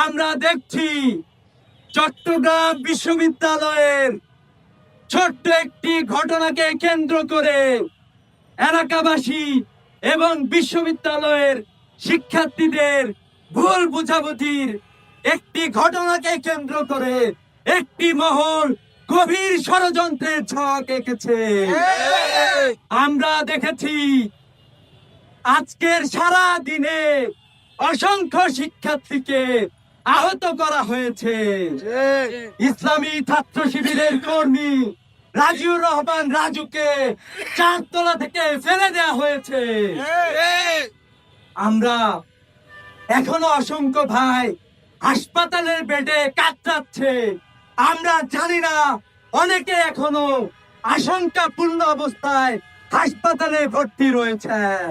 আমরা দেখছি চট্টগ্রাম বিশ্ববিদ্যালয়ের ছোট্ট একটি ঘটনাকে কেন্দ্র করে এলাকাবাসী এবং বিশ্ববিদ্যালয়ের শিক্ষার্থীদের ভুল বুঝাবুঝির একটি ঘটনাকে কেন্দ্র করে একটি মহল গভীর ষড়যন্ত্রের ছক এঁকেছে। আমরা দেখেছি আজকের সারা দিনে অসংখ্য শিক্ষার্থীকে আহত করা হয়েছে। ইসলামী ছাত্র শিবিরের কর্মী রাজিউর রহমান রাজুকে চারতলা থেকে ফেলে দেওয়া হয়েছে। আমরা এখনও অসংখ্য ভাই হাসপাতালের বেডে কাতরাচ্ছে। আমরা জানি না অনেকে এখনও আশঙ্কাপূর্ণ অবস্থায় হাসপাতালে ভর্তি রয়েছেন।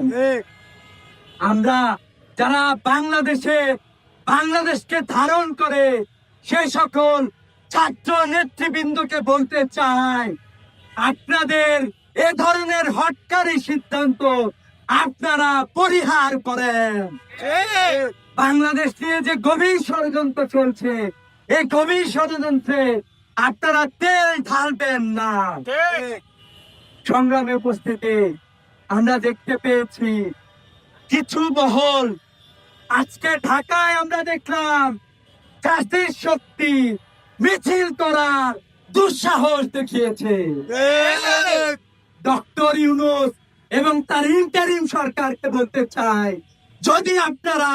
আমরা যারা বাংলাদেশে বাংলাদেশকে ধারণ করে সে সকল ছাত্র নেতৃবৃন্দকে বলতে চাই, আপনাদের এ ধরনের হটকারী সিদ্ধান্ত আপনারা পরিহার করেন। বাংলাদেশ নিয়ে যে গভীর ষড়যন্ত্র চলছে, এই গভীর ষড়যন্ত্রে আপনারা তেল ঢালবেন না। সংগ্রামে উপস্থিতি, আমরা দেখতে পেয়েছি কিছু মহল আজকে ঢাকায় আমরা দেখলাম জাতির শক্তি, মিছিল করার দুঃসাহস দেখিয়েছে। ডক্টর ইউনুস এবং তার ইন্টারিম সরকারকে বলতে চাই, যদি আপনারা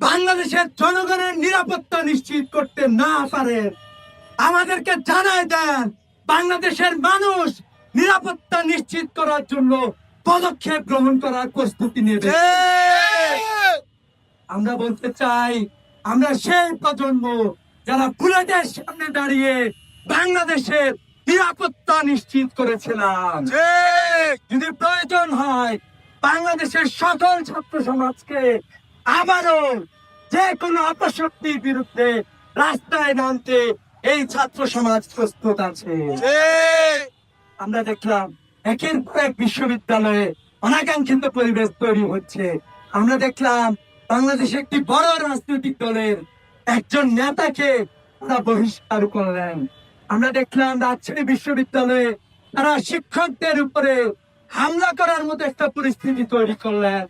বাংলাদেশের জনগণের নিরাপত্তা নিশ্চিত করতে না পারেন, আমাদেরকে জানায় দেন, বাংলাদেশের মানুষ নিরাপত্তা নিশ্চিত করার জন্য পদক্ষেপ গ্রহণ করার প্রস্তুতি নেবে। আমরা বলতে চাই আমরা সেই প্রজন্ম যারা বুলেটের সামনে দাঁড়িয়ে বাংলাদেশের নিরাপত্তা নিশ্চিত করেছিলাম। যদি প্রয়োজন হয় বাংলাদেশের সকল ছাত্র সমাজকে আবারও যে কোনো অপশক্তির বিরুদ্ধে রাস্তায় নামতে এই ছাত্র সমাজ প্রস্তুত আছে। আমরা দেখলাম একের পর এক বিশ্ববিদ্যালয়ে অনাকাঙ্ক্ষিত পরিবেশ তৈরি হচ্ছে। আমরা দেখলাম বাংলাদেশে একটি বড় রাজনৈতিক দলের একজন নেতাকে তারা বহিষ্কার করলেন। আমরা দেখলাম রাজশাহী বিশ্ববিদ্যালয়ে তারা শিক্ষকদের উপরে হামলা করার মতো একটা পরিস্থিতি তৈরি করলেন।